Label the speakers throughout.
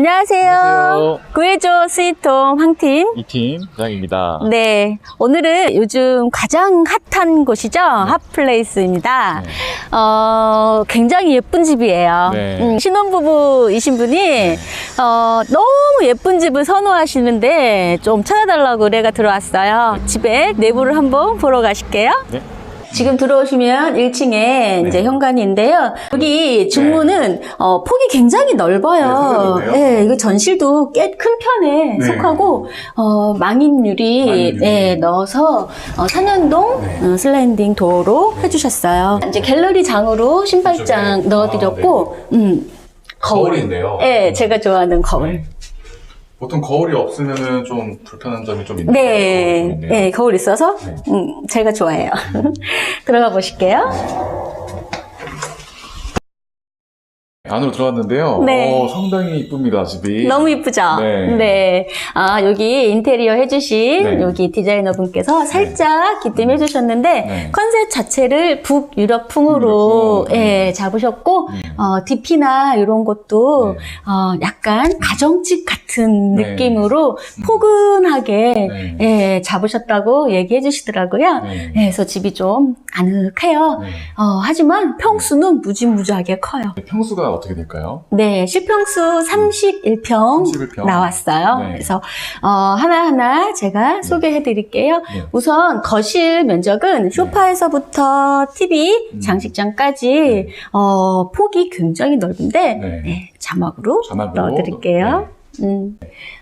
Speaker 1: 안녕하세요.
Speaker 2: 안녕하세요.
Speaker 1: 구해줘 스위트홈 황팀.
Speaker 2: 이팀 부장입니다.
Speaker 1: 네. 오늘은 요즘 가장 핫한 곳이죠. 핫플레이스입니다.
Speaker 2: 네.
Speaker 1: 어, 굉장히 예쁜 집이에요.
Speaker 2: 네.
Speaker 1: 음, 신혼부부이신 분이, 어, 너무 예쁜 집을 선호하시는데 좀 찾아달라고 의뢰가 들어왔어요. 집에 내부를 한번 보러 가실게요.
Speaker 2: 네.
Speaker 1: 지금 들어오시면 1층에 이제 현관인데요. 여기 중문은 어, 폭이 굉장히 넓어요.
Speaker 3: 네, 상당히네요.
Speaker 1: 네, 이거 전실도 꽤 큰 편에
Speaker 3: 네.
Speaker 1: 속하고 어, 망임유리
Speaker 3: 망임유리.
Speaker 1: 네, 넣어서 어, 산현동
Speaker 3: 네.
Speaker 1: 어, 슬라이딩 도어로 해주셨어요. 이제 갤러리 장으로 신발장
Speaker 3: 이쪽에?
Speaker 1: 넣어드렸고, 음, 거울.
Speaker 3: 거울인데요.
Speaker 1: 네, 제가 좋아하는 거울.
Speaker 3: 네. 보통 거울이 없으면은 좀 불편한 점이 좀 있는데
Speaker 1: 네,
Speaker 3: 있네요.
Speaker 1: 네, 거울 있어서
Speaker 3: 네.
Speaker 1: 음, 제가 좋아해요. 들어가 보실게요.
Speaker 3: 안으로 들어왔는데요.
Speaker 1: 네.
Speaker 3: 어, 상당히 이쁩니다 집이.
Speaker 1: 너무 이쁘죠?
Speaker 3: 네.
Speaker 1: 아, 여기 인테리어 해주신
Speaker 3: 네.
Speaker 1: 여기 디자이너 분께서 살짝 기뜸해 주셨는데,
Speaker 3: 네.
Speaker 1: 컨셉 자체를 북유럽풍으로
Speaker 3: 북유럽풍.
Speaker 1: 예, 잡으셨고,
Speaker 3: 음.
Speaker 1: 어, DP나 이런 것도,
Speaker 3: 네.
Speaker 1: 어, 약간 가정집 같은
Speaker 3: 네.
Speaker 1: 느낌으로 포근하게
Speaker 3: 네.
Speaker 1: 예, 잡으셨다고 얘기해 주시더라고요.
Speaker 3: 네.
Speaker 1: 예, 그래서 집이 좀 아늑해요.
Speaker 3: 네.
Speaker 1: 어, 하지만 평수는 무지무지하게 커요.
Speaker 3: 평수가 어떻게 될까요?
Speaker 1: 네, 실평수 31평
Speaker 3: 31평.
Speaker 1: 나왔어요.
Speaker 3: 네.
Speaker 1: 그래서 어, 하나하나 제가 소개해 드릴게요.
Speaker 3: 네.
Speaker 1: 우선 거실 면적은 소파에서부터 TV,
Speaker 3: 음.
Speaker 1: 장식장까지
Speaker 3: 네.
Speaker 1: 어, 폭이 굉장히 넓은데
Speaker 3: 네.
Speaker 1: 네, 자막으로,
Speaker 3: 자막으로.
Speaker 1: 넣어 드릴게요.
Speaker 3: 네.
Speaker 1: 음.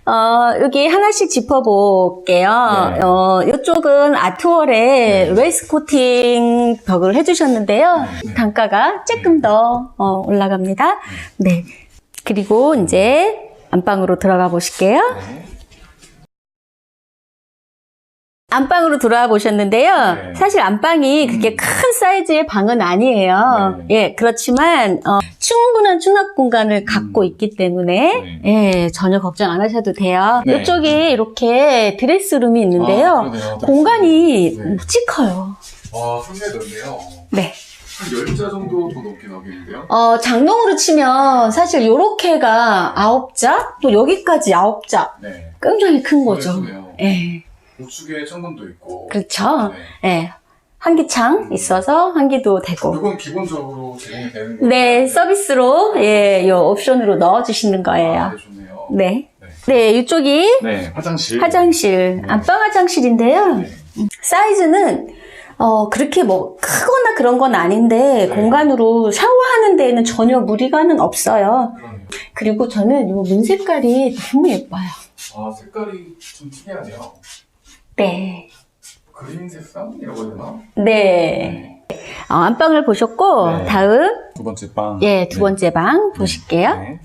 Speaker 1: 어, 여기 하나씩 짚어볼게요.
Speaker 3: 네.
Speaker 1: 어, 이쪽은 아트월에
Speaker 3: 네.
Speaker 1: 레이스 코팅 벽을 해주셨는데요.
Speaker 3: 네.
Speaker 1: 단가가 조금 더 어, 올라갑니다. 네. 그리고 이제 안방으로 들어가 보실게요.
Speaker 3: 네.
Speaker 1: 안방으로 들어와 보셨는데요.
Speaker 3: 네.
Speaker 1: 사실 안방이 그렇게 큰 사이즈의 방은 아니에요.
Speaker 3: 네.
Speaker 1: 예, 그렇지만 어, 충분한 수납 공간을 갖고 있기 때문에 예, 전혀 걱정 안 하셔도 돼요.
Speaker 3: 네.
Speaker 1: 이쪽에 이렇게 드레스룸이 있는데요.
Speaker 3: 아.
Speaker 1: 공간이
Speaker 3: 네.
Speaker 1: 묵직 커요.
Speaker 3: 와 상당히 넓네요.
Speaker 1: 네.
Speaker 3: 한 10자 정도 더 넘게 나오겠는데요?
Speaker 1: 어, 장롱으로 치면 사실 요렇게가 아홉 자, 또 여기까지 아홉 자.
Speaker 3: 네.
Speaker 1: 굉장히 큰 거죠.
Speaker 3: 그러네 우측에 창문도 있고.
Speaker 1: 그렇죠.
Speaker 3: 네.
Speaker 1: 예. 한기창 있어서 환기도 되고.
Speaker 3: 이건 기본적으로 제공이 되는 거예요?
Speaker 1: 네, 서비스로, 예, 요 옵션으로 넣어주시는 거예요.
Speaker 3: 아, 네, 좋네요.
Speaker 1: 네.
Speaker 3: 네.
Speaker 1: 네, 이쪽이
Speaker 3: 네, 화장실.
Speaker 1: 화장실,
Speaker 3: 네.
Speaker 1: 안방 화장실인데요.
Speaker 3: 네.
Speaker 1: 사이즈는, 어, 그렇게 뭐, 크거나 그런 건 아닌데,
Speaker 3: 네.
Speaker 1: 공간으로 샤워하는 데에는 전혀 무리가는 없어요.
Speaker 3: 그러네요.
Speaker 1: 그리고 저는 이 문 색깔이 너무 예뻐요.
Speaker 3: 아, 색깔이 좀 특이하네요.
Speaker 1: 네.
Speaker 3: 그린 색상이라고 해야 되나?
Speaker 1: 네. 어, 안방을 보셨고,
Speaker 3: 네.
Speaker 1: 다음,
Speaker 3: 두 번째 방.
Speaker 1: 예, 두 번째 방 보실게요.
Speaker 3: 네.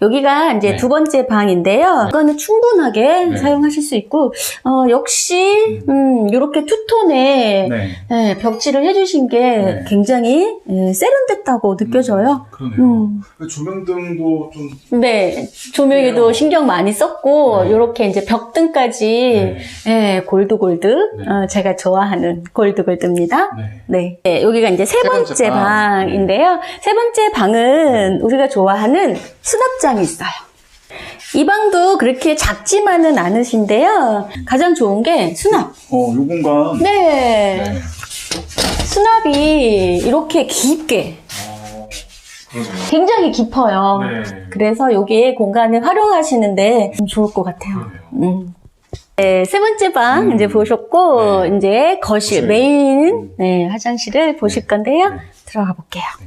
Speaker 1: 여기가 이제
Speaker 3: 네.
Speaker 1: 두 번째 방인데요. 이거는 충분하게
Speaker 3: 네.
Speaker 1: 사용하실 수 있고, 어, 역시, 음, 이렇게 투톤에
Speaker 3: 네.
Speaker 1: 예, 벽지를 해주신 게
Speaker 3: 네.
Speaker 1: 굉장히 예, 세련됐다고 느껴져요.
Speaker 3: 음, 그러네요.
Speaker 1: 음.
Speaker 3: 그 조명등도 좀.
Speaker 1: 네, 조명에도
Speaker 3: 그래요.
Speaker 1: 신경 많이 썼고,
Speaker 3: 네.
Speaker 1: 이렇게 이제 벽등까지,
Speaker 3: 네.
Speaker 1: 예, 골드 골드,
Speaker 3: 네.
Speaker 1: 어, 제가 좋아하는 골드 골드입니다.
Speaker 3: 네.
Speaker 1: 네. 네, 여기가 이제
Speaker 3: 세세 번째
Speaker 1: 번째
Speaker 3: 방.
Speaker 1: 방인데요. 세 번째 방은 우리가 좋아하는 수납장이 있어요. 이 방도 그렇게 작지만은 않으신데요. 가장 좋은 게 수납.
Speaker 3: 어, 요 공간.
Speaker 1: 네.
Speaker 3: 네.
Speaker 1: 수납이 이렇게 깊게,
Speaker 3: 어, 그러네요.
Speaker 1: 굉장히 깊어요.
Speaker 3: 네.
Speaker 1: 그래서 여기에 공간을 활용하시는데 좀 좋을 것 같아요.
Speaker 3: 그러네요.
Speaker 1: 음. 네, 세 번째 방
Speaker 3: 음.
Speaker 1: 이제 보셨고,
Speaker 3: 네.
Speaker 1: 이제 거실,
Speaker 3: 거실.
Speaker 1: 메인
Speaker 3: 음.
Speaker 1: 네, 화장실을 보실 건데요.
Speaker 3: 네.
Speaker 1: 들어가 볼게요.
Speaker 3: 네.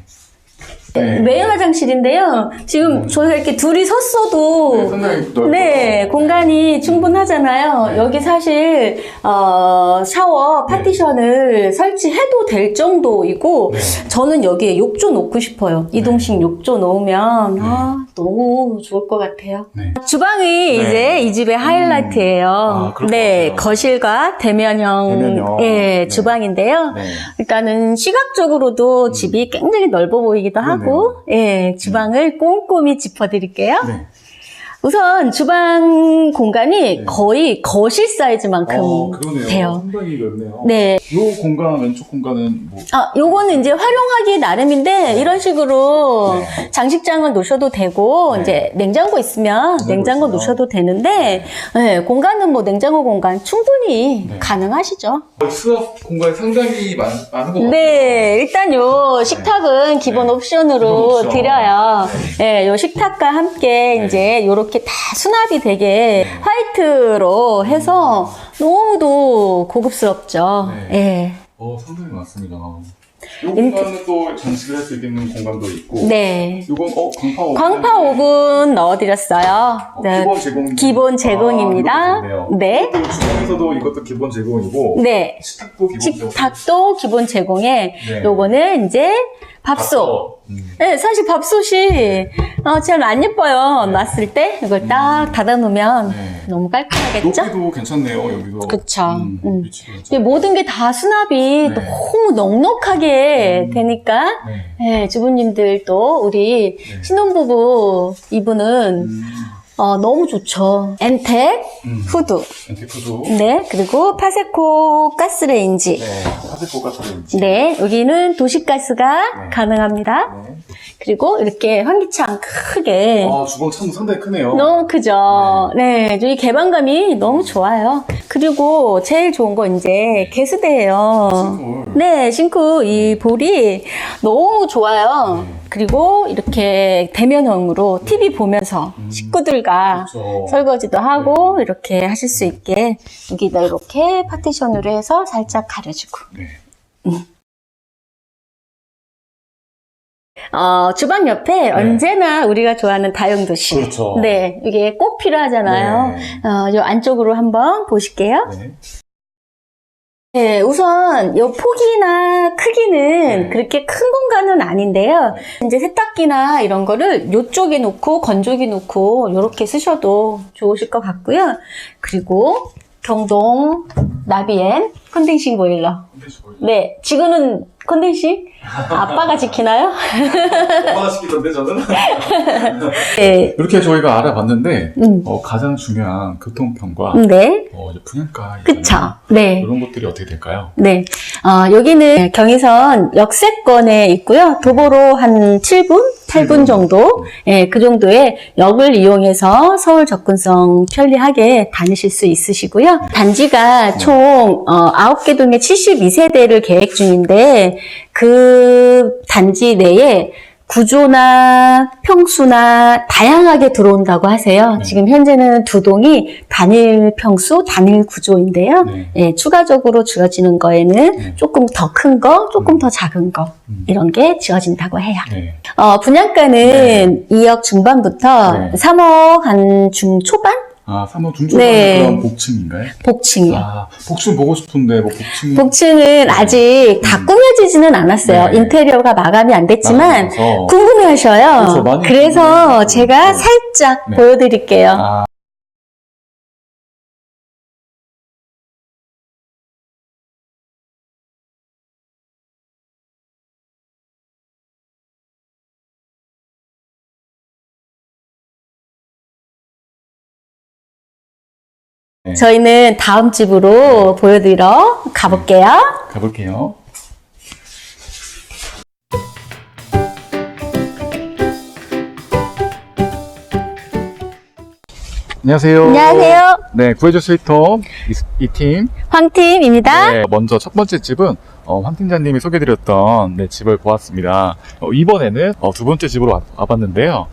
Speaker 1: 메인 화장실인데요. 지금
Speaker 3: 음.
Speaker 1: 저희가 이렇게 둘이
Speaker 3: 네,
Speaker 1: 섰어도
Speaker 3: 상당히 넓고.
Speaker 1: 네, 공간이 충분하잖아요.
Speaker 3: 네.
Speaker 1: 여기 사실 어, 샤워 파티션을 설치해도 될 정도이고
Speaker 3: 네.
Speaker 1: 저는 여기에 욕조 놓고 싶어요. 이동식 욕조 놓으면 아, 너무 좋을 것 같아요.
Speaker 3: 네.
Speaker 1: 주방이
Speaker 3: 네.
Speaker 1: 이제 이 집의 하이라이트예요.
Speaker 3: 아, 그럴
Speaker 1: 네,
Speaker 3: 것 같아요.
Speaker 1: 거실과 대면형,
Speaker 3: 대면형.
Speaker 1: 예,
Speaker 3: 네.
Speaker 1: 주방인데요.
Speaker 3: 네.
Speaker 1: 일단은 시각적으로도 집이 굉장히 넓어 보이기도
Speaker 3: 그러네요.
Speaker 1: 하고, 예, 주방을 꼼꼼히 짚어드릴게요.
Speaker 3: 네.
Speaker 1: 우선 주방 공간이
Speaker 3: 네.
Speaker 1: 거의 거실 사이즈만큼
Speaker 3: 어, 그러네요.
Speaker 1: 돼요.
Speaker 3: 상당히 넓네요.
Speaker 1: 네,
Speaker 3: 요 공간, 왼쪽 공간은 뭐.
Speaker 1: 아, 요거는 이제 활용하기 나름인데 이런 식으로
Speaker 3: 네.
Speaker 1: 장식장을 놓으셔도 되고
Speaker 3: 네.
Speaker 1: 이제 냉장고 있으면
Speaker 3: 냉장고
Speaker 1: 냉장고
Speaker 3: 있어요.
Speaker 1: 놓으셔도 되는데 네, 공간은 뭐 냉장고 공간 충분히
Speaker 3: 네.
Speaker 1: 가능하시죠.
Speaker 3: 수납 공간이 상당히 많, 많은 것 같아요.
Speaker 1: 네, 일단 요 식탁은 기본
Speaker 3: 네.
Speaker 1: 옵션으로
Speaker 3: 기본 옵션.
Speaker 1: 드려요. 네, 요 식탁과 함께
Speaker 3: 네.
Speaker 1: 이제 요렇게 다 수납이 되게 화이트로 해서 너무도 고급스럽죠.
Speaker 3: 네.
Speaker 1: 예.
Speaker 3: 어, 상당히 많습니다. 요 공간은 또 장식을 할 수 있는 공간도 있고.
Speaker 1: 네.
Speaker 3: 요건, 어, 광파 오븐.
Speaker 1: 광파 오븐 넣어드렸어요.
Speaker 3: 어,
Speaker 1: 네.
Speaker 3: 기본 제공.
Speaker 1: 기본 제공입니다.
Speaker 3: 아, 이것도 좋네요.
Speaker 1: 네.
Speaker 3: 주방에서도 이것도 기본 제공이고.
Speaker 1: 네.
Speaker 3: 식탁도 기본 제공.
Speaker 1: 식탁도 기본 제공에
Speaker 3: 네.
Speaker 1: 요거는 이제 밥솥.
Speaker 3: 음.
Speaker 1: 네, 사실 밥솥이 어, 참안 예뻐요. 놨을 때 이걸 딱 닫아놓으면
Speaker 3: 네.
Speaker 1: 너무 깔끔하겠죠?
Speaker 3: 높이도 괜찮네요, 여기도.
Speaker 1: 그쵸.
Speaker 3: 음,
Speaker 1: 음.
Speaker 3: 위치도
Speaker 1: 이게. 모든 게 다 수납이
Speaker 3: 네.
Speaker 1: 너무 넉넉하게
Speaker 3: 음.
Speaker 1: 되니까
Speaker 3: 네.
Speaker 1: 네, 주부님들도 우리
Speaker 3: 네.
Speaker 1: 신혼부부 이분은
Speaker 3: 음.
Speaker 1: 어, 너무 좋죠. 엔텍
Speaker 3: 음.
Speaker 1: 후드.
Speaker 3: 엔테크도.
Speaker 1: 네, 그리고 파세코 가스레인지.
Speaker 3: 네. 파세코 가스레인지.
Speaker 1: 네, 여기는 도시가스가
Speaker 3: 네.
Speaker 1: 가능합니다.
Speaker 3: 네.
Speaker 1: 그리고 이렇게 환기창 크게.
Speaker 3: 아, 주방 참 상당히 크네요.
Speaker 1: 너무 크죠? 네, 이 개방감이 너무 좋아요. 그리고 제일 좋은 건 이제 개수대예요.
Speaker 3: 싱크홀.
Speaker 1: 네, 싱크 이 볼이 너무 좋아요.
Speaker 3: 네.
Speaker 1: 그리고 이렇게 대면형으로 TV 보면서
Speaker 3: 음.
Speaker 1: 식구들과
Speaker 3: 그렇죠.
Speaker 1: 설거지도 하고 이렇게 하실 수 있게 여기다 이렇게 파티션으로 해서 살짝 가려주고
Speaker 3: 네.
Speaker 1: 어, 주방 옆에 언제나 우리가 좋아하는 다용도실
Speaker 3: 그렇죠.
Speaker 1: 네 이게 꼭 필요하잖아요
Speaker 3: 네.
Speaker 1: 어, 요 안쪽으로 한번 보실게요
Speaker 3: 네.
Speaker 1: 네, 우선 요 폭이나 크기는
Speaker 3: 네.
Speaker 1: 그렇게 큰 공간은 아닌데요. 이제 세탁기나 이런 거를 요쪽에 놓고 건조기 놓고 이렇게 쓰셔도 좋으실 것 같고요. 그리고 경동 나비엔 컨덴싱 보일러. 네, 지금은 컨덴싱 아빠가 지키나요?
Speaker 3: 엄마가 시키던데, 저는?
Speaker 1: 네,
Speaker 3: 이렇게 저희가 알아봤는데,
Speaker 1: 음.
Speaker 3: 어, 가장 중요한 교통편과
Speaker 1: 네,
Speaker 3: 어, 이제 분양가.
Speaker 1: 그쵸. 네.
Speaker 3: 이런 것들이 어떻게 될까요?
Speaker 1: 네. 어, 여기는 경의선 역세권에 있고요. 도보로 한 7분, 8분 정도, 예, 그 정도의 역을 이용해서 서울 접근성 편리하게 다니실 수 있으시고요. 단지가 총 어, 9개 동에 72세대를 계획 중인데 그 단지 내에 구조나 평수나 다양하게 들어온다고 하세요.
Speaker 3: 네.
Speaker 1: 지금 현재는 두 동이 단일 평수, 단일 구조인데요.
Speaker 3: 네.
Speaker 1: 예, 추가적으로 지어지는 거에는
Speaker 3: 네.
Speaker 1: 조금 더 큰 거, 조금 더 작은 거,
Speaker 3: 음.
Speaker 1: 이런 게 지어진다고 해요.
Speaker 3: 네.
Speaker 1: 어, 분양가는 2억 중반부터
Speaker 3: 네.
Speaker 1: 3억 한 중 초반?
Speaker 3: 아, 3호 중초반의
Speaker 1: 네.
Speaker 3: 그런 복층인가요?
Speaker 1: 복층이요.
Speaker 3: 아, 복층 보고 싶은데, 뭐, 복층.
Speaker 1: 복층은 아직 다
Speaker 3: 음.
Speaker 1: 꾸며지지는 않았어요.
Speaker 3: 네.
Speaker 1: 인테리어가 마감이 안 됐지만
Speaker 3: 나가서.
Speaker 1: 궁금해 하셔요.
Speaker 3: 그렇죠, 많이
Speaker 1: 그래서
Speaker 3: 궁금해하죠.
Speaker 1: 제가
Speaker 3: 네.
Speaker 1: 살짝
Speaker 3: 네.
Speaker 1: 보여드릴게요.
Speaker 3: 아,
Speaker 1: 저희는 다음 집으로 보여드리러 가볼게요.
Speaker 3: 가볼게요. 안녕하세요.
Speaker 1: 안녕하세요.
Speaker 3: 네, 구해줘 스위터 이 팀.
Speaker 1: 황팀입니다.
Speaker 3: 네, 먼저 첫 번째 집은 어, 황 팀장님이 소개드렸던 네, 집을 보았습니다. 어, 이번에는 어, 두 번째 집으로 와, 와봤는데요.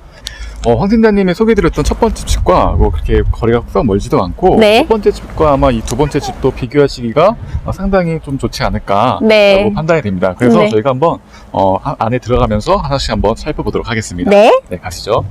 Speaker 3: 어, 황 팀장님이 소개드렸던 첫 번째 집과 뭐 그렇게 거리가 썩 멀지도 않고
Speaker 1: 네.
Speaker 3: 첫 번째 집과 아마 이 두 번째 집도 비교하시기가 어, 상당히 좀 좋지 않을까
Speaker 1: 네.
Speaker 3: 라고 판단이 됩니다. 그래서
Speaker 1: 네.
Speaker 3: 저희가 한번 어, 하- 안에 들어가면서 하나씩 한번 살펴보도록 하겠습니다.
Speaker 1: 네.
Speaker 3: 네, 가시죠.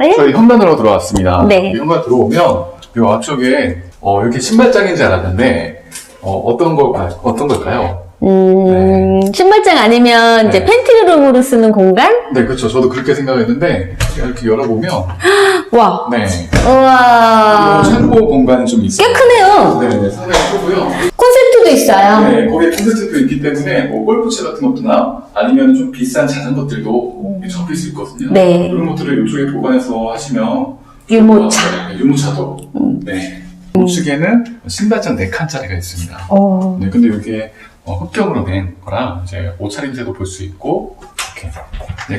Speaker 1: 네.
Speaker 3: 저희 현관으로 들어왔습니다.
Speaker 1: 네.
Speaker 3: 이 현관 들어오면 이 앞쪽에 어, 이렇게 신발장인지 알았는데 어, 떤 걸까요? 어떤 걸까요?
Speaker 1: 음, 신발장 아니면 이제
Speaker 3: 네.
Speaker 1: 팬트룸으로 쓰는 공간?
Speaker 3: 네, 그렇죠. 저도 그렇게 생각했는데 이렇게 열어보면
Speaker 1: 와.
Speaker 3: 네,
Speaker 1: 우와.
Speaker 3: 창고 공간이 좀 있어요.
Speaker 1: 꽤 크네요.
Speaker 3: 네, 네, 상당히 크고요.
Speaker 1: 콘센트도 있어요.
Speaker 3: 네, 거기에 콘센트도 있기 때문에 뭐 골프채 같은 것도나 아니면 좀 비싼 자전거들도 접힐 수 있거든요.
Speaker 1: 네.
Speaker 3: 이런 것들을 이쪽에 보관해서 하시면
Speaker 1: 유모차. 음.
Speaker 3: 네, 유모차도 네, 우측에는 신발장 4칸짜리가 있습니다.
Speaker 1: 어.
Speaker 3: 네, 근데 이게 어, 흑경으로 된 거라 이제 옷차림새도 볼 수 있고 이렇게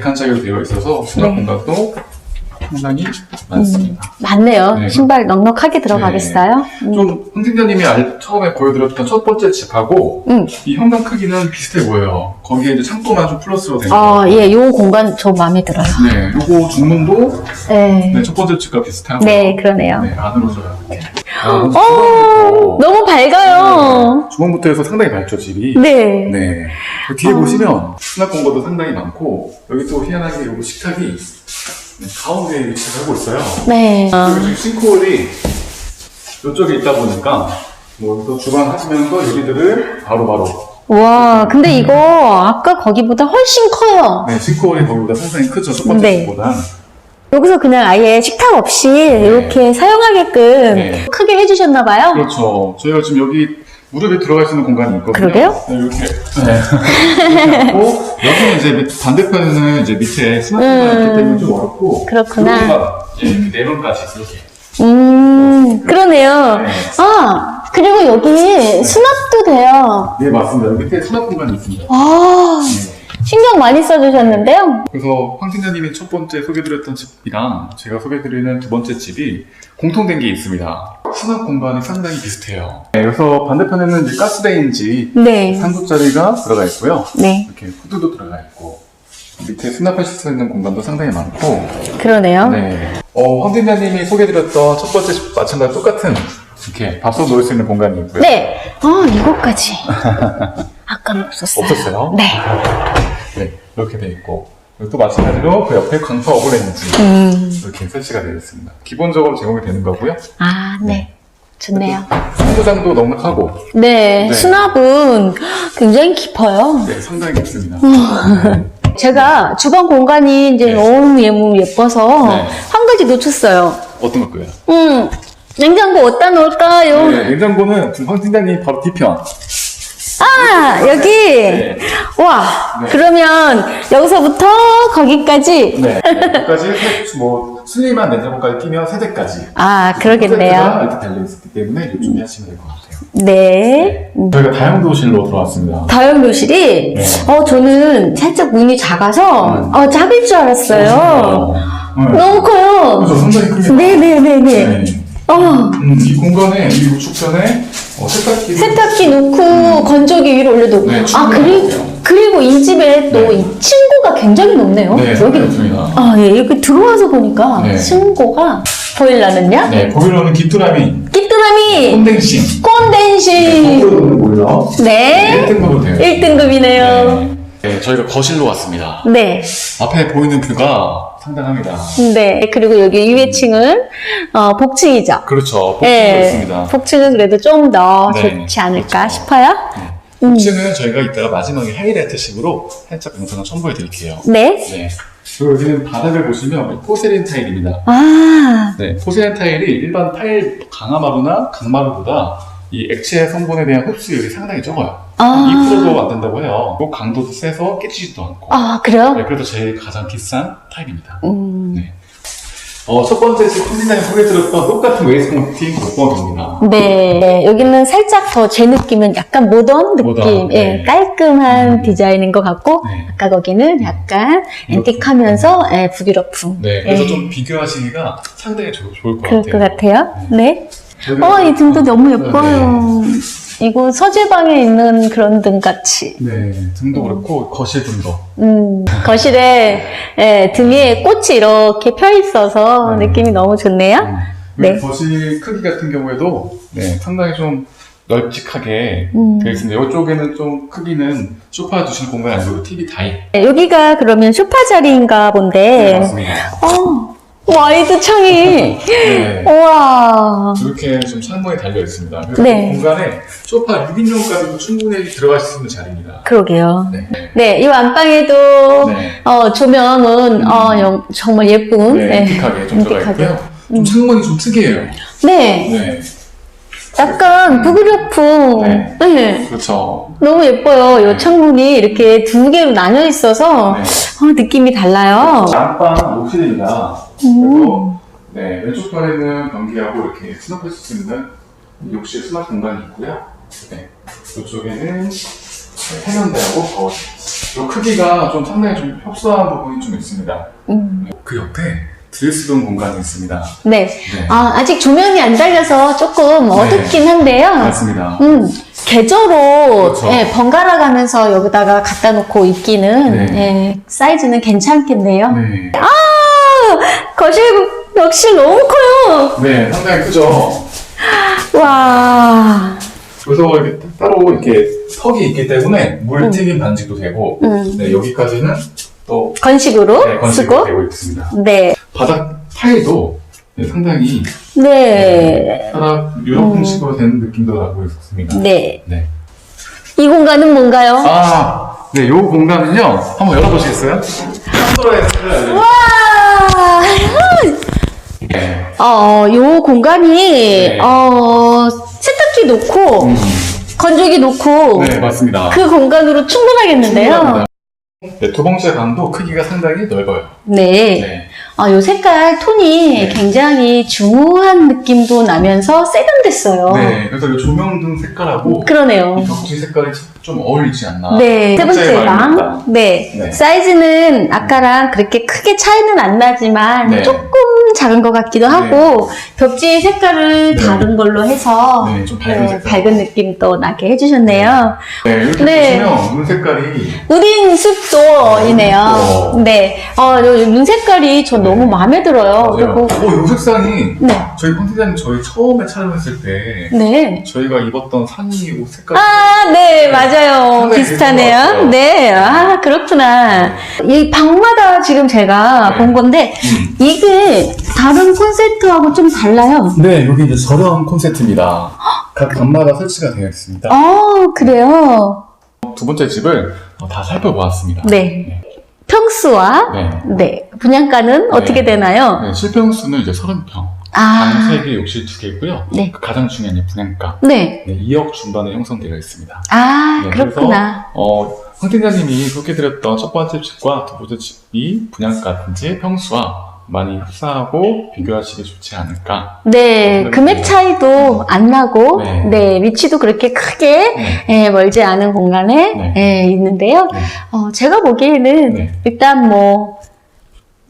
Speaker 3: 4칸짜리로 되어 있어서 수납
Speaker 1: 네.
Speaker 3: 공간도 상당히 많습니다.
Speaker 1: 맞네요.
Speaker 3: 네.
Speaker 1: 신발 넉넉하게 들어가겠어요? 음.
Speaker 3: 좀 황팀장님이 알- 처음에 보여드렸던 첫 번째 집하고
Speaker 1: 음.
Speaker 3: 이 현관 크기는 비슷해 보여요. 거기에 이제 창고만 좀 플러스로 된 거.
Speaker 1: 아, 예, 요 공간 저 마음에 들어요.
Speaker 3: 네, 요거 중문도
Speaker 1: 네.
Speaker 3: 네, 첫 번째 집과 비슷하고
Speaker 1: 네, 그러네요.
Speaker 3: 네, 안으로. 아,
Speaker 1: 어,
Speaker 3: 주방부터,
Speaker 1: 너무 밝아요.
Speaker 3: 네, 주방부터 해서 상당히 밝죠, 집이.
Speaker 1: 네.
Speaker 3: 네. 그 뒤에
Speaker 1: 어.
Speaker 3: 보시면 수납 공간도 상당히 많고 여기 또 희한하게 요거 식탁이 네, 가운데에 위치를 하고 있어요.
Speaker 1: 네.
Speaker 3: 그리고 지금 싱크홀이 이쪽에 있다 보니까 뭐또 주방 하시면서 요리들을 바로바로
Speaker 1: 와, 근데 이거 아까 거기보다 훨씬 커요.
Speaker 3: 네, 싱크홀이 거기보다 상당히 크죠. 첫 번째
Speaker 1: 네.
Speaker 3: 집보다.
Speaker 1: 여기서 그냥 아예 식탁 없이 이렇게 사용하게끔
Speaker 3: 네.
Speaker 1: 크게 해주셨나봐요.
Speaker 3: 그렇죠. 저희가 지금 여기 무릎에 들어갈 수 있는 공간이 있거든요.
Speaker 1: 그러게요?
Speaker 3: 네, 이렇게. 네. 이렇게 하고, 여기는 이제 밑- 반대편에는 이제 밑에 스마트폰이 있기 때문에 좀 어렵고.
Speaker 1: 음. 그렇구나.
Speaker 3: 여기가 이제 이렇게 네.
Speaker 1: 음, 그러네요.
Speaker 3: 네.
Speaker 1: 아, 그리고 여기 수납도 돼요.
Speaker 3: 네, 맞습니다. 여기 밑에 수납 공간이 있습니다.
Speaker 1: 아,
Speaker 3: 네.
Speaker 1: 신경 많이 써주셨는데요.
Speaker 3: 그래서 황 팀장님이 첫 번째 소개드렸던 집이랑 제가 소개드리는 두 번째 집이 공통된 게 있습니다. 수납 공간이 상당히 비슷해요. 네, 그래서 반대편에는 이제 가스레인지
Speaker 1: 네.
Speaker 3: 3구짜리가 들어가 있고요.
Speaker 1: 네,
Speaker 3: 이렇게 후드도 들어가 있고 밑에 수납하실 수 있는 공간도 상당히 많고
Speaker 1: 그러네요.
Speaker 3: 네. 어, 황 팀장님이 소개드렸던 첫 번째 집 마찬가지 똑같은 이렇게 밥솥 놓을 수 있는 공간이 있고요.
Speaker 1: 네. 아, 이거까지. 아까는 없었어요.
Speaker 3: 없었어요?
Speaker 1: 네.
Speaker 3: 네, 이렇게 돼 있고 또 마찬가지로 그 옆에 광파 오브레인지
Speaker 1: 음.
Speaker 3: 이렇게 설치가 되어 있습니다. 기본적으로 제공이 되는 거고요.
Speaker 1: 아, 네. 좋네요.
Speaker 3: 상부장도 넉넉하고
Speaker 1: 네,
Speaker 3: 네.
Speaker 1: 수납은 굉장히 깊어요.
Speaker 3: 네, 상당히 깊습니다.
Speaker 1: 음.
Speaker 3: 네.
Speaker 1: 제가 주방 공간이 이제
Speaker 3: 네.
Speaker 1: 너무 예무 예뻐서
Speaker 3: 네.
Speaker 1: 한 가지 놓쳤어요.
Speaker 3: 어떤 걸까요?
Speaker 1: 음, 냉장고 어디다 놓을까요?
Speaker 3: 네, 냉장고는 지금 황 팀장님 바로 뒤편.
Speaker 1: 아, 여기.
Speaker 3: 네.
Speaker 1: 와,
Speaker 3: 네.
Speaker 1: 그러면 여기서부터 거기까지.
Speaker 3: 네. 여기까지 세- 뭐 슬림한 냉장고까지 끼면 세대까지.
Speaker 1: 아, 그러겠네요.
Speaker 3: 이렇게 달려있기 때문에 이거 준비하시면 될 것 같아요.
Speaker 1: 네. 음.
Speaker 3: 저희가 다용도실로 들어왔습니다.
Speaker 1: 다용도실이,
Speaker 3: 네.
Speaker 1: 어, 저는 살짝 문이 작아서,
Speaker 3: 음.
Speaker 1: 어, 작을 줄 알았어요.
Speaker 3: 네.
Speaker 1: 너무 커요.
Speaker 3: 그렇죠. 상당히 큽니다.
Speaker 1: 네네네네.
Speaker 3: 네.
Speaker 1: 어,
Speaker 3: 음, 이 공간에 이 우측편에 어, 세탁기
Speaker 1: 세탁기 놓고 건조기 위로 올려도
Speaker 3: 네,
Speaker 1: 아
Speaker 3: 충분히
Speaker 1: 그리. 그리고 이 집에 또
Speaker 3: 네.
Speaker 1: 이 층고가 굉장히 높네요.
Speaker 3: 네,
Speaker 1: 여기
Speaker 3: 좋습니다.
Speaker 1: 아, 예, 여기 들어와서 보니까
Speaker 3: 네.
Speaker 1: 층고가 보일라는요?
Speaker 3: 네, 보일러는 귀뚜라미,
Speaker 1: 끼뚜라미,
Speaker 3: 콘덴싱,
Speaker 1: 콘덴싱.
Speaker 3: 거꾸로 보일러.
Speaker 1: 네.
Speaker 3: 1등급으로 되어 있어요.
Speaker 1: 1등급이네요.
Speaker 3: 네, 저희가 거실로 왔습니다.
Speaker 1: 네.
Speaker 3: 앞에 보이는 뷰가 상당합니다.
Speaker 1: 네. 그리고 여기 위에 층은, 어, 복층이죠.
Speaker 3: 그렇죠. 복층도
Speaker 1: 네.
Speaker 3: 있습니다.
Speaker 1: 복층은 그래도 좀 더
Speaker 3: 네.
Speaker 1: 좋지 않을까
Speaker 3: 그렇죠.
Speaker 1: 싶어요. 음.
Speaker 3: 복층은 저희가 이따가 마지막에 하이라이트식으로 살짝 영상을 첨부해 드릴게요.
Speaker 1: 네.
Speaker 3: 네. 그리고 여기는 바닥을 보시면 포세린 타일입니다.
Speaker 1: 아,
Speaker 3: 네, 포세린 타일이 일반 타일 강화마루나 강마루보다 이 액체 성분에 대한 흡수율이 상당히 적어요.
Speaker 1: 아.
Speaker 3: 2%도 안 된다고 해요. 그리고 강도도 세서 깨지지도 않고.
Speaker 1: 아, 그래요?
Speaker 3: 네, 그래서 제일 가장 비싼 타일입니다.
Speaker 1: 음.
Speaker 3: 네. 어, 첫 번째 집 컨디션에 소개해드렸던 똑같은 웨이스코팅 6번입니다.
Speaker 1: 네. 네, 여기는 살짝 더 제 느낌은 약간 모던 느낌,
Speaker 3: 모던,
Speaker 1: 예,
Speaker 3: 네.
Speaker 1: 깔끔한
Speaker 3: 음.
Speaker 1: 디자인인 것 같고,
Speaker 3: 네.
Speaker 1: 아까 거기는 약간 앤틱하면서 예, 부드럽품.
Speaker 3: 네, 그래서
Speaker 1: 예,
Speaker 3: 좀 비교하시기가 상당히 좋, 좋을 것
Speaker 1: 그럴
Speaker 3: 같아요.
Speaker 1: 것 같아요. 네.
Speaker 3: 저희가-
Speaker 1: 어, 이 등도 너무
Speaker 3: 네.
Speaker 1: 예뻐요. 이거 서재방에 있는 그런 등 같이.
Speaker 3: 네, 등도 그렇고 거실 등도.
Speaker 1: 음, 거실에 예, 등에 꽃이 이렇게 펴 있어서
Speaker 3: 네.
Speaker 1: 느낌이 너무 좋네요.
Speaker 3: 네.
Speaker 1: 네.
Speaker 3: 거실 크기 같은 경우에도 네, 상당히 좀 널찍하게
Speaker 1: 음.
Speaker 3: 되어 있습니다. 이쪽에는 좀 크기는 소파 두실 공간이 아니고 TV 다이.
Speaker 1: 네, 여기가 그러면 소파 자리인가 본데,
Speaker 3: 맞습니다.
Speaker 1: 어, 와이드 창이,
Speaker 3: 네.
Speaker 1: 우와.
Speaker 3: 이렇게 좀 창문이 달려 있습니다. 그래서
Speaker 1: 네.
Speaker 3: 이 공간에 소파 6인용까지도 충분히 들어갈 수 있는 자리입니다.
Speaker 1: 그러게요.
Speaker 3: 네.
Speaker 1: 네, 이 안방에도,
Speaker 3: 네.
Speaker 1: 어, 조명은, 어, 영- 정말 예쁜,
Speaker 3: 네,
Speaker 1: 네.
Speaker 3: 앤틱하게 좀 들어가. 있고요. 좀 창문이 좀 특이해요.
Speaker 1: 네,
Speaker 3: 네.
Speaker 1: 약간 부그려풍.
Speaker 3: 네.
Speaker 1: 네.
Speaker 3: 그렇죠.
Speaker 1: 너무 예뻐요.
Speaker 3: 네.
Speaker 1: 이 창문이 이렇게 두 개로 나뉘어 있어서,
Speaker 3: 네.
Speaker 1: 어, 느낌이 달라요.
Speaker 3: 안방 욕실입니다.
Speaker 1: 음.
Speaker 3: 그리고 네, 왼쪽 편에는 변기하고 이렇게 수납할 수 있는 욕실 수납 공간이 있고요. 네. 이쪽에는 세면대하고 거실. 이 크기가 좀 상당히 좀 협소한 부분이 좀 있습니다.
Speaker 1: 음,
Speaker 3: 그 옆에 드레스룸 공간이 있습니다.
Speaker 1: 네.
Speaker 3: 네.
Speaker 1: 아, 아직 조명이 안 달려서 조금 어둡긴 한데요.
Speaker 3: 맞습니다.
Speaker 1: 음, 계절로
Speaker 3: 그렇죠.
Speaker 1: 예, 번갈아 가면서 여기다가 갖다 놓고 있기는
Speaker 3: 네.
Speaker 1: 예, 사이즈는 괜찮겠네요.
Speaker 3: 네.
Speaker 1: 아, 거실 역시 너무 커요.
Speaker 3: 네, 상당히 크죠.
Speaker 1: 와,
Speaker 3: 그래서 이렇게 따로 이렇게 턱이 있기 때문에 물 튀김 반직도 되고,
Speaker 1: 음,
Speaker 3: 네, 여기까지는 또
Speaker 1: 건식으로
Speaker 3: 네, 건식이
Speaker 1: 쓰고,
Speaker 3: 되고 있습니다.
Speaker 1: 네,
Speaker 3: 바닥 타일도 네, 상당히
Speaker 1: 네,
Speaker 3: 바닥 유럽풍식으로 된 느낌도 나고 있습니다.
Speaker 1: 네.
Speaker 3: 네.
Speaker 1: 이 공간은 뭔가요?
Speaker 3: 아, 네, 요 공간은요. 한번 열어보시겠어요? 판도라의
Speaker 1: 와,
Speaker 3: 네.
Speaker 1: 어, 요 공간이
Speaker 3: 네.
Speaker 1: 어 세탁기 놓고
Speaker 3: 음,
Speaker 1: 건조기 놓고
Speaker 3: 네, 맞습니다.
Speaker 1: 그 공간으로 충분하겠는데요.
Speaker 3: 충분합니다. 네, 두 번째 방도 크기가 상당히 넓어요.
Speaker 1: 네.
Speaker 3: 네.
Speaker 1: 아, 요 색깔 톤이
Speaker 3: 네.
Speaker 1: 굉장히 중후한 느낌도 나면서 세련됐어요.
Speaker 3: 네, 그래서 이 조명등 색깔하고
Speaker 1: 그러네요.
Speaker 3: 이 벽지 색깔이 좀 어울리지 않나.
Speaker 1: 네, 세 번째. 방. 네.
Speaker 3: 네.
Speaker 1: 사이즈는 아까랑 그렇게 크게 차이는 안 나지만
Speaker 3: 네.
Speaker 1: 조금 작은 것 같기도 하고 벽지 색깔을
Speaker 3: 네.
Speaker 1: 다른 걸로 해서
Speaker 3: 네, 좀 밝은
Speaker 1: 네,
Speaker 3: 색깔.
Speaker 1: 밝은 느낌도 나게 해주셨네요.
Speaker 3: 네, 이렇게
Speaker 1: 네.
Speaker 3: 보시면 눈 색깔이
Speaker 1: 우딘 숲도이네요.
Speaker 3: 숲도.
Speaker 1: 네. 어, 요눈 색깔이 전 너무 마음에 들어요. 그리고
Speaker 3: 오, 이 색상이
Speaker 1: 네.
Speaker 3: 저희 콘티자님 저희 처음에 촬영했을 때
Speaker 1: 네.
Speaker 3: 저희가 입었던 상의 옷 색깔
Speaker 1: 아, 네, 맞아요. 비슷하네요.
Speaker 3: 것 같아요.
Speaker 1: 네, 아, 그렇구나. 이 방마다 지금 제가
Speaker 3: 네.
Speaker 1: 본 건데,
Speaker 3: 음.
Speaker 1: 이게 다른 콘셉트하고 좀 달라요.
Speaker 3: 네, 여기 이제 저렴 콘셉트입니다. 각 방마다 설치가 되어 있습니다.
Speaker 1: 어, 그래요.
Speaker 3: 두 번째 집을 어, 다 살펴보았습니다.
Speaker 1: 네. 평수와,
Speaker 3: 네.
Speaker 1: 네, 분양가는 어떻게 되나요?
Speaker 3: 네, 실평수는 이제 30평. 방
Speaker 1: 아,
Speaker 3: 3개, 욕실 2개 있고요.
Speaker 1: 네.
Speaker 3: 그 가장 중요한 이 분양가.
Speaker 1: 네.
Speaker 3: 네, 2억 중반에 형성되어 있습니다.
Speaker 1: 아,
Speaker 3: 네,
Speaker 1: 그렇구나.
Speaker 3: 어, 황 팀장님이 소개해드렸던 첫 번째 집과 두 번째 집이 분양가든지 평수와 많이 흡사하고 비교하시기 좋지 않을까.
Speaker 1: 네,
Speaker 3: 네.
Speaker 1: 금액 차이도 안 나고,
Speaker 3: 네.
Speaker 1: 네, 위치도 그렇게 크게
Speaker 3: 네.
Speaker 1: 예, 멀지 않은 공간에
Speaker 3: 네.
Speaker 1: 예, 있는데요.
Speaker 3: 네.
Speaker 1: 어, 제가 보기에는
Speaker 3: 네.
Speaker 1: 일단 뭐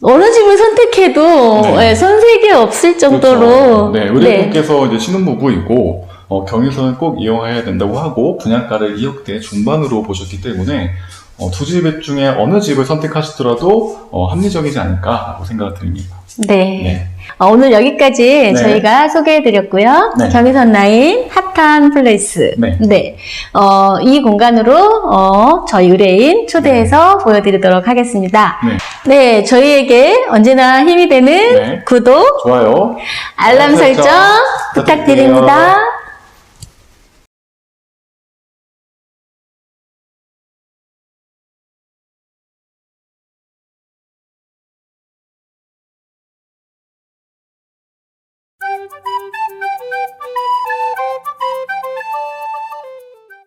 Speaker 1: 어느 집을 선택해도
Speaker 3: 네.
Speaker 1: 예, 손색이 없을 정도로
Speaker 3: 그렇죠. 네, 의뢰분께서 이제 신혼부부이고 어, 경유선을 꼭 이용해야 된다고 하고 분양가를 2억대 중반으로 보셨기 때문에 어, 두집 중에 어느 집을 선택하시더라도 어, 합리적이지 않을까라고 생각을 드립니다.
Speaker 1: 네.
Speaker 3: 네.
Speaker 1: 어, 오늘 여기까지 저희가 소개해드렸고요.
Speaker 3: 네.
Speaker 1: 경의선 라인 핫한 플레이스.
Speaker 3: 네.
Speaker 1: 어, 이 공간으로 어, 저희 의뢰인 초대해서 보여드리도록 하겠습니다.
Speaker 3: 네.
Speaker 1: 네, 저희에게 언제나 힘이 되는
Speaker 3: 네.
Speaker 1: 구독,
Speaker 3: 좋아요.
Speaker 1: 알람
Speaker 3: 설정.
Speaker 1: 부탁드립니다.